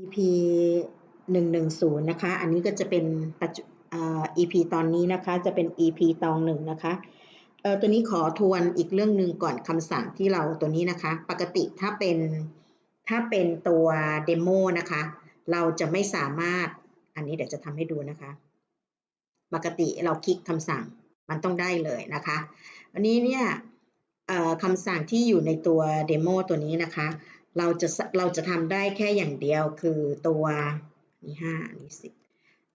EP หนึ่งหนึ่งศูนย์นะคะ อันนี้ก็จะเป็นปัจจุเอ่อ EP ตอนนี้นะคะ จะเป็น EP ตองหนึ่งนะคะเออตัวนี้ขอทวนอีกเรื่องหนึ่งก่อนคำสั่งที่เราตัวนี้นะคะ ปกติถ้าเป็นถ้าเป็นตัวเดโมนะคะ เราจะไม่สามารถ อันนี้เดี๋ยวจะทำให้ดูนะคะ ปกติเราคลิกคำสั่งมันต้องได้เลยนะคะ อันนี้เนี่ยเอ่อคำสั่งที่อยู่ในตัวเดโมตัวนี้นะคะ เราจะเราจะทำได้แค่อย่างเดียวคือตัวนี่ห้านี่สิบ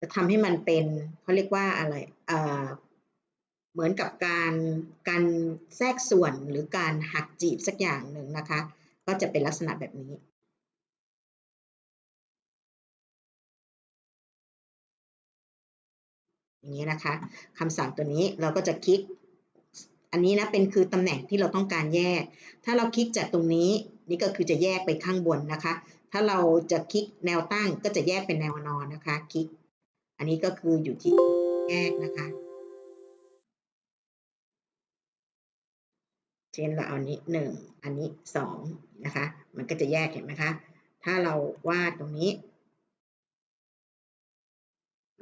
จะทำให้มันเป็นเขาเรียกว่าอะไรเอ่อเหมือนกับการการแทรกส่วนหรือการหักจีบสักอย่างหนึ่งนะคะ ก็จะเป็นลักษณะแบบนี้อย่างนี้นะคะคำสั่งตัวนี้เราก็จะคลิก อันนี้นะเป็นคือตำแหน่งที่เราต้องการแยก ถ้าเราคลิกจากตรงนี้ นี่ก็คือจะแยกไปข้างบนนะคะ ถ้าเราจะคลิกแนวตั้งก็จะแยกเป็นแนวนอนนะคะคลิก อันนี้ก็คืออยู่ที่แยกนะคะ เช่นเราเอานี้หนึ่งอันนี้สองนะคะ มันก็จะแยกเห็นไหมคะ ถ้าเราวาดตรงนี้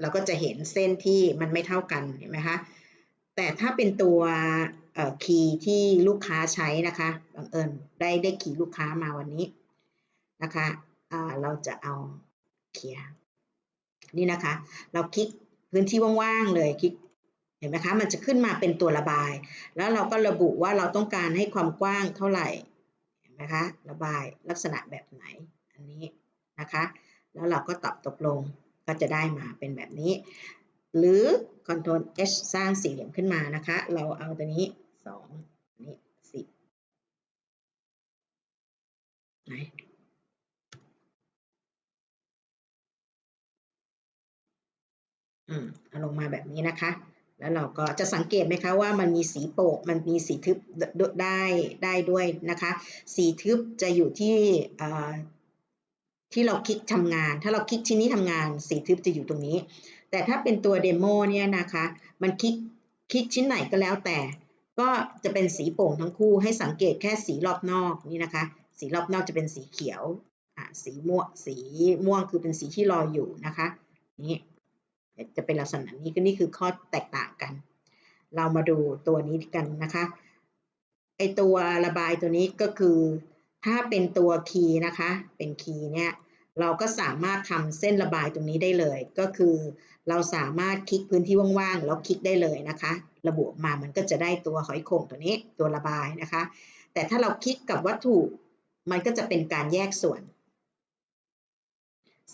เราก็จะเห็นเส้นที่มันไม่เท่ากันเห็นไหมคะแต่ถ้าเป็นตัว คีย์ที่ลูกค้าใช้นะคะบังเอิญได้ได้คีย์ลูกค้ามาวันนี้นะคะเราจะเอาเคลียร์นี่นะคะ เราคลิกพื้นที่ว่างๆเลยคลิกเห็นไหมคะมันจะขึ้นมาเป็นตัวระบาย แล้วเราก็ระบุว่าเราต้องการให้ความกว้างเท่าไหร่เห็นไหมคะระบายลักษณะแบบไหนอันนี้นะคะแล้วเราก็ตอบตกลงก็จะได้มาเป็นแบบนี้ หรือ Ctrl H สร้างสี่เหลี่ยมขึ้นมานะคะ เราเอาตัวนี้ สองนี้สิบไหนอืมเอาลงมาแบบนี้นะคะ แล้วเราก็จะสังเกตไหมคะว่ามันมีสีโปกมันมีสีทึบได้ได้ด้วยนะคะ สีทึบจะอยู่ที่ที่เราคลิกทำงาน ถ้าเราคลิกชิ้นนี้ทำงาน สีทึบจะอยู่ตรงนี้ แต่ถ้าเป็นตัวเดโมเนี่ยนะคะ มันคลิกคลิกชิ้นไหนก็แล้วแต่ ก็จะเป็นสีโป่งทั้งคู่ให้สังเกตแค่สีรอบนอกนี่นะคะ สีรอบนอกจะเป็นสีเขียวสีม่วงสีม่วงคือเป็นสีที่รออยู่นะคะนี่จะเป็นลักษณะนี้ก็นี่คือข้อแตกต่างกัน เรามาดูตัวนี้กันนะคะไอตัวระบายตัวนี้ก็คือ ถ้าเป็นตัวคีย์นะคะ เป็นคีย์เนี่ยเราก็สามารถทำเส้นระบายตรงนี้ได้เลย ก็คือเราสามารถคลิกพื้นที่ว่างๆแล้วคลิกได้เลยนะคะ ระบุมามันก็จะได้ตัวหอยโข่งตัวนี้ตัวระบายนะคะ แต่ถ้าเราคลิกกับวัตถุมันก็จะเป็นการแยกส่วน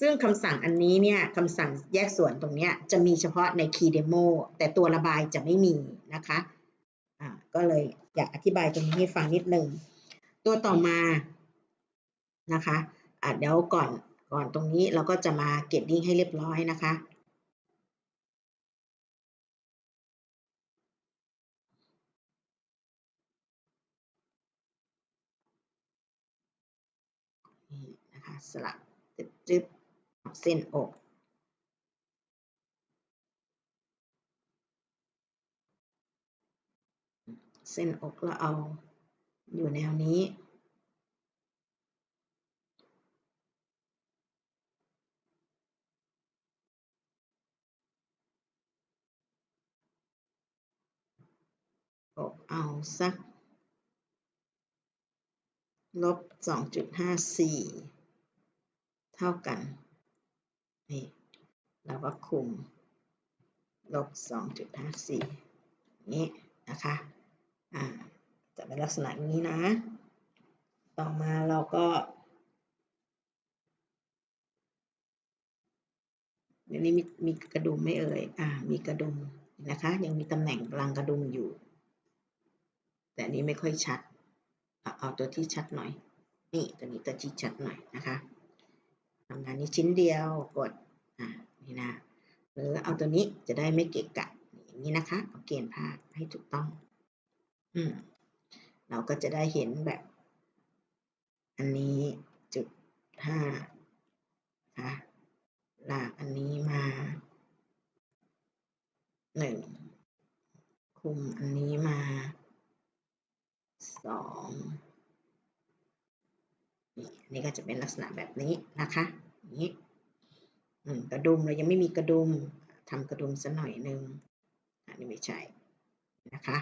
ซึ่งคำสั่งอันนี้เนี่ยคำสั่งแยกส่วนตรงนี้จะมีเฉพาะใน Key Demo แต่ตัวระบายจะไม่มีนะคะอ่าก็เลยอยากอธิบายตรงนี้ให้ฟังนิดนึง ตัวต่อมานะคะะเดี๋ยวก่อนก่อนตรงนี้เราก็จะมาเก็บดิ้งให้เรียบร้อยนะคะนี่นะคะ สลับจึ๊บเส้นอก เส้นอกเราเอาอยู่แนวนี้อกเอาสักลบสองจุดห้าสี่ เท่ากัน นี่เราก็คุมลบสองจุดห้าสี่นี้นะคะ อ่า จะเป็นลักษณะนี้นะ ต่อมาเราก็เดี๋ยวนี้มีมีกระดุมไม่เอ่ย อ่า มีกระดุมนะคะ ยังมีตำแหน่งรังกระดุมอยู่ แต่นี้ไม่ค่อยชัด เอาตัวที่ชัดหน่อย นี่ตัวนี้ตัวที่ชัดหน่อยนะคะ ทำงานนี้ชิ้นเดียวกดอ่านี่นะหรือเอาตัวนี้จะได้ไม่เกะกะอย่างนี้นะคะเอาเกณฑ์ภาพให้ถูกต้องอืมเราก็จะได้เห็นแบบ อันนี้จุดห้าค่ะลากอันนี้มาหนึ่งคุมอันนี้มาสอง นี่ก็จะเป็นลักษณะแบบนี้นะคะอย่างนี้กระดุมเรายังไม่มีกระดุมทำกระดุมสักหน่อยหนึ่งอันนี้ไม่ใช่นะคะ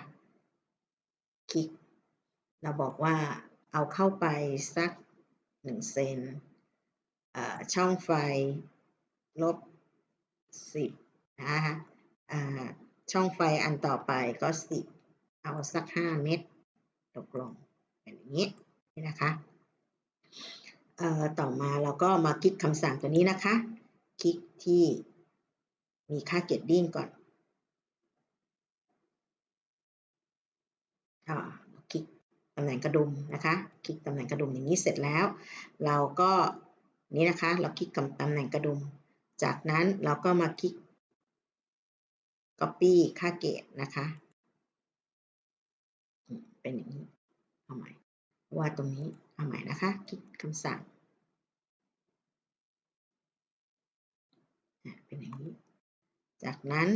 คลิก เราบอกว่าเอาเข้าไปสักหนึ่งเซนอ่าช่องไฟลบสิบนะคะอ่าช่องไฟอันต่อไปก็สิบเอาสักห้าเมตรตกลงเป็นอย่างนี้นี่นะคะ ต่อมาเราก็มาคลิกคำสั่งตัวนี้นะคะ คลิกที่มีค่าเกตดิ้งก่อนคลิกตำแหน่งกระดุมนะคะ คลิกตำแหน่งกระดุมอย่างนี้เสร็จแล้ว เราก็นี่นะคะ เราคลิกกับตำแหน่งกระดุม จากนั้นเราก็มาคลิก copy ค่าเกตนะคะ เป็นอย่างนี้เอาใหม่ว่าตรงนี้ เอาใหม่นะคะคลิกคำสั่งเป็นอย่างนี้ จากนั้น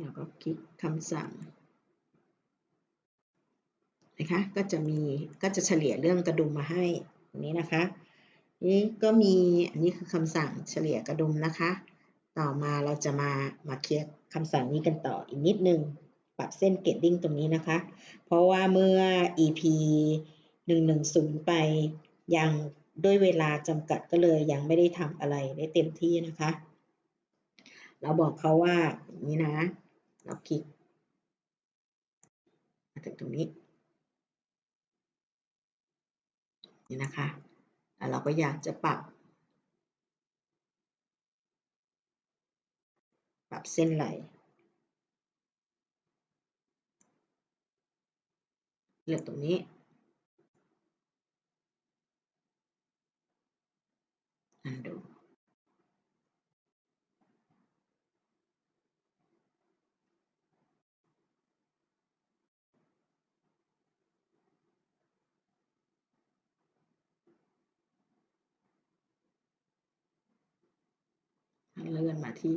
แล้วก็คลิกคำสั่ง นะคะก็จะมีก็จะเฉลี่ยเรื่องกระดุมมาให้ตรงนี้นะคะนี่ก็มีอันนี้คือคำสั่งเฉลี่ยกระดุมนะคะ ต่อมาเราจะมามาเคลียร์คำสั่งนี้กันต่ออีกนิดนึงปรับเส้นเกตติ้งตรงนี้นะคะ เพราะว่าเมื่อ EP 110 ไปยังด้วยเวลาจำกัดก็เลยยังไม่ได้ทำอะไรได้เต็มที่นะคะ เราบอกเขาว่าอย่างนี้นะ เราคลิกมาถึงตรงนี้ นี่นะคะแล้วเราก็อยากจะปรับ ปรับเส้นไหลเลือกตรงนี้อันดู เลื่อนมาที่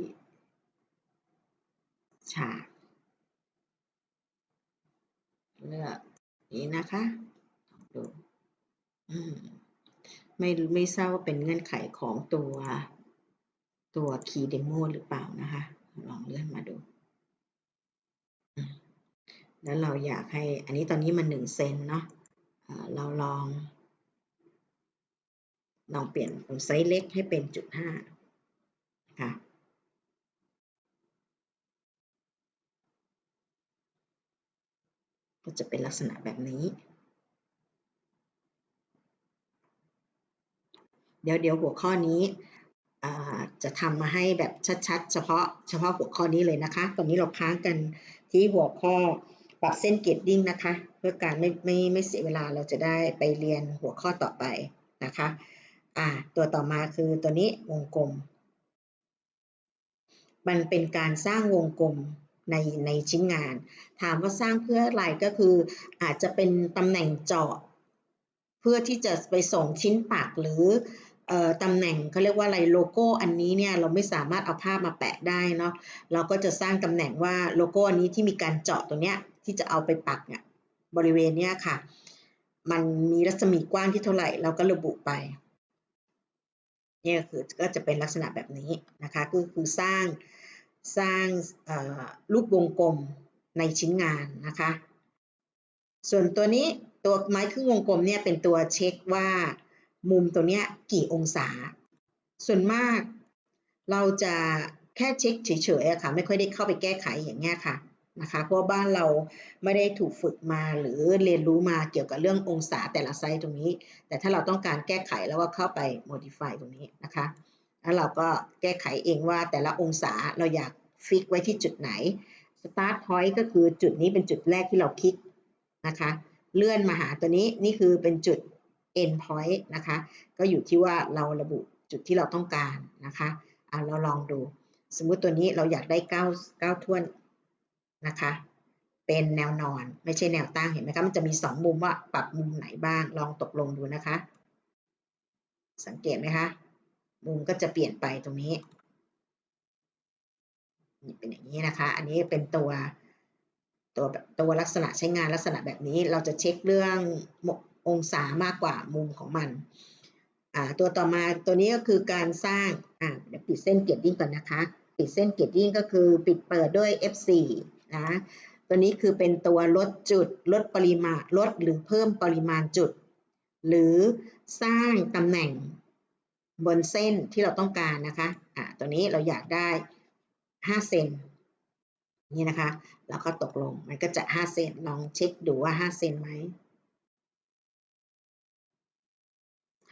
ฉากเลือกนี้นะคะดูไม่ไม่ทราบว่าเป็นเงื่อนไขของตัวตัว Key Demo หรือเปล่านะคะ ลองเลื่อนมาดู แล้วเราอยากให้ อันนี้ตอนนี้มันหนึ่งเซนเนาะเราลอง ลองเปลี่ยนไซส์เล็กให้เป็นจุดห้า ค่ะก็จะเป็นลักษณะแบบนี้ เดี๋ยวเดี๋ยวหัวข้อนี้จะทำมาให้แบบชัดๆ เฉพาะเฉพาะหัวข้อนี้เลยนะคะ ตอนนี้เราค้างกันที่หัวข้อปรับเส้นเกตดิ้งนะคะ เพื่อการไม่ไม่ไม่เสียเวลาเราจะได้ไปเรียนหัวข้อต่อไปนะคะ อ่า ตัวต่อมาคือตัวนี้วงกลม มันเป็นการสร้างวงกลมในในชิ้นงาน ถามว่าสร้างเพื่ออะไรก็คือ อาจจะเป็นตำแหน่งเจาะ เพื่อที่จะไปส่งชิ้นปักหรือตำแหน่งเขาเรียกว่าอะไรโลโก้อันนี้เนี่ยเราไม่สามารถเอาภาพมาแปะได้เนาะเราก็จะสร้างตำแหน่งว่าโลโก้อันนี้ที่มีการเจาะตัวเนี้ยที่จะเอาไปปักเนี่ยบริเวณเนี้ยค่ะ มันมีรัศมีกว้างที่เท่าไหร่เราก็ระบุไปเนี่ยคือก็จะเป็นลักษณะแบบนี้นะคะก็คือสร้าง สร้างรูปวงกลมในชิ้นงานนะคะ ส่วนตัวนี้ตัวไม้ครึ่งวงกลมเนี่ยเป็นตัวเช็คว่ามุมตัวเนี้ยกี่องศา ส่วนมากเราจะแค่เช็คเฉยๆค่ะไม่ค่อยได้เข้าไปแก้ไขอย่างเงี้ยค่ะนะคะเพราะบ้านเราไม่ได้ถูกฝึกมาหรือเรียนรู้มาเกี่ยวกับเรื่ององศาแต่ละไซส์ตรงนี้ แต่ถ้าเราต้องการแก้ไขแล้วก็เข้าไป modify ตรงนี้นะคะ แล้วเราก็แก้ไขเองว่าแต่ละองศาเราอยากฟิกไว้ที่จุดไหน start point ก็คือจุดนี้เป็นจุดแรกที่เราคลิกนะคะ เลื่อนมาหาตัวนี้นี่คือเป็นจุด end point นะคะ ก็อยู่ที่ว่าเราระบุจุดที่เราต้องการนะคะเอาเราลองดู สมมุติตัวนี้เราอยากได้9 9ท่วนนะคะ เป็นแนวนอนไม่ใช่แนวตั้งเห็นไหมคะมันจะมีสองมุมว่าปรับมุมไหนบ้างลองตกลงดูนะคะ สังเกตไหมคะ มุมก็จะเปลี่ยนไปตรงนี้นี่เป็นอย่างนี้นะคะ อันนี้เป็นตัวตัวตัวลักษณะใช้งานลักษณะแบบนี้ เราจะเช็คเรื่ององศามากกว่ามุมของมันตัวต่อมาตัวนี้ก็คือการสร้างเดี๋ยวปิดเส้นเกียรดิ้งก่อนนะคะ ปิดเส้นเกียรดิ้งก็คือปิดเปิดด้วย F4 นะตัวนี้คือเป็นตัวลดจุดลดปริมาณลดหรือเพิ่มปริมาณจุด หรือสร้างตำแหน่ง บนเส้นที่เราต้องการนะคะอ่าตัวนี้เราอยากได้5เซนนี่นะคะแล้วก็ตกลงมันก็จะ5เซนลองเช็คดูว่า5เซนไหม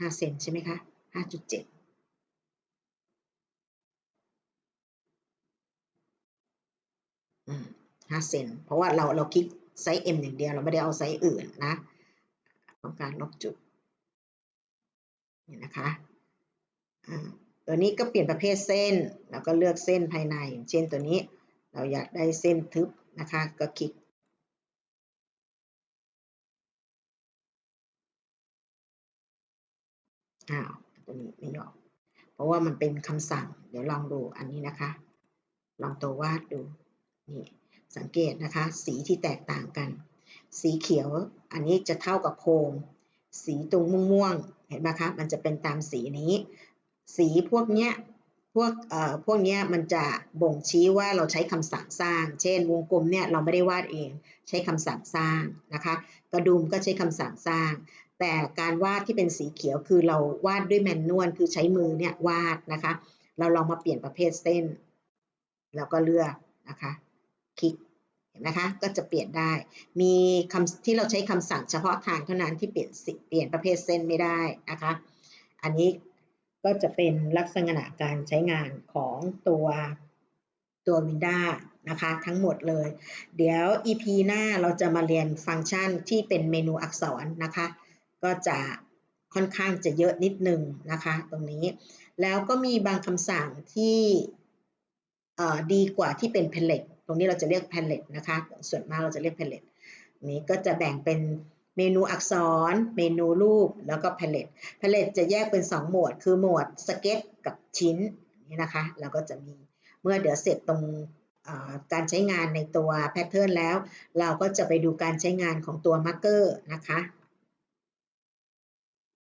5เซนใช่ไหมคะ5.7อืม5เซน เพราะว่าเราเราคลิกไซส์ M อย่างเดียวเราไม่ได้เอาไซส์อื่นนะ ต้องการลบจุดนี่นะคะ ตัวนี้ก็เปลี่ยนประเภทเส้น แล้วก็เลือกเส้นภายใน เช่นตัวนี้เราอยากได้เส้นทึบนะคะ ก็คลิก อ้าวตัวนี้ไม่ยอมเพราะว่ามันเป็นคำสั่ง เดี๋ยวลองดูอันนี้นะคะ ลองตัววาดดู นี่ สังเกตนะคะ สีที่แตกต่างกัน สีเขียว อันนี้จะเท่ากับโครงสีตรงม่วงๆ เห็นไหมคะ มันจะเป็นตามสีนี้ สีพวกเนี้ยพวกเอ่อพวกเนี้ยมันจะบ่งชี้ว่าเราใช้คำสั่งสร้าง เช่น วงกลมเนี่ยเราไม่ได้วาดเองใช้คำสั่งสร้างนะคะ กระดุมก็ใช้คำสั่งสร้าง แต่การวาดที่เป็นสีเขียวคือเราวาดด้วยแมนนวลคือใช้มือเนี่ยวาดนะคะ เราลองมาเปลี่ยนประเภทเส้น แล้วก็เลือกนะคะคลิกเห็นไหมคะก็จะเปลี่ยนได้ มีคำที่เราใช้คำสั่งเฉพาะทางเท่านั้นที่เปลี่ยนสีเปลี่ยนประเภทเส้นไม่ได้นะคะ อันนี้ ก็จะเป็นลักษณะการใช้งานของตัวตัว Winda นะคะทั้งหมดเลย เดี๋ยว EP หน้าเราจะมาเรียนฟังก์ชันที่เป็นเมนูอักษรนะคะ ก็จะค่อนข้างจะเยอะนิดนึงนะคะ ตรงนี้ แล้วก็มีบางคำสั่งที่ดีกว่าที่เป็น palette ตรงนี้เราจะเรียก palette นะคะ ส่วนมากเราจะเรียก palette นี้ก็จะแบ่งเป็น เมนูอักษร เมนูรูป แล้วก็ palette palette จะแยกเป็น2โหมดคือโหมดสเก็ตกับชิ้นนี่นะคะ เราก็จะมี เมื่อเดี๋ยวเสร็จตรงการใช้งานในตัวแพทเทิร์นแล้ว เราก็จะไปดูการใช้งานของตัวมาร์กเกอร์นะคะ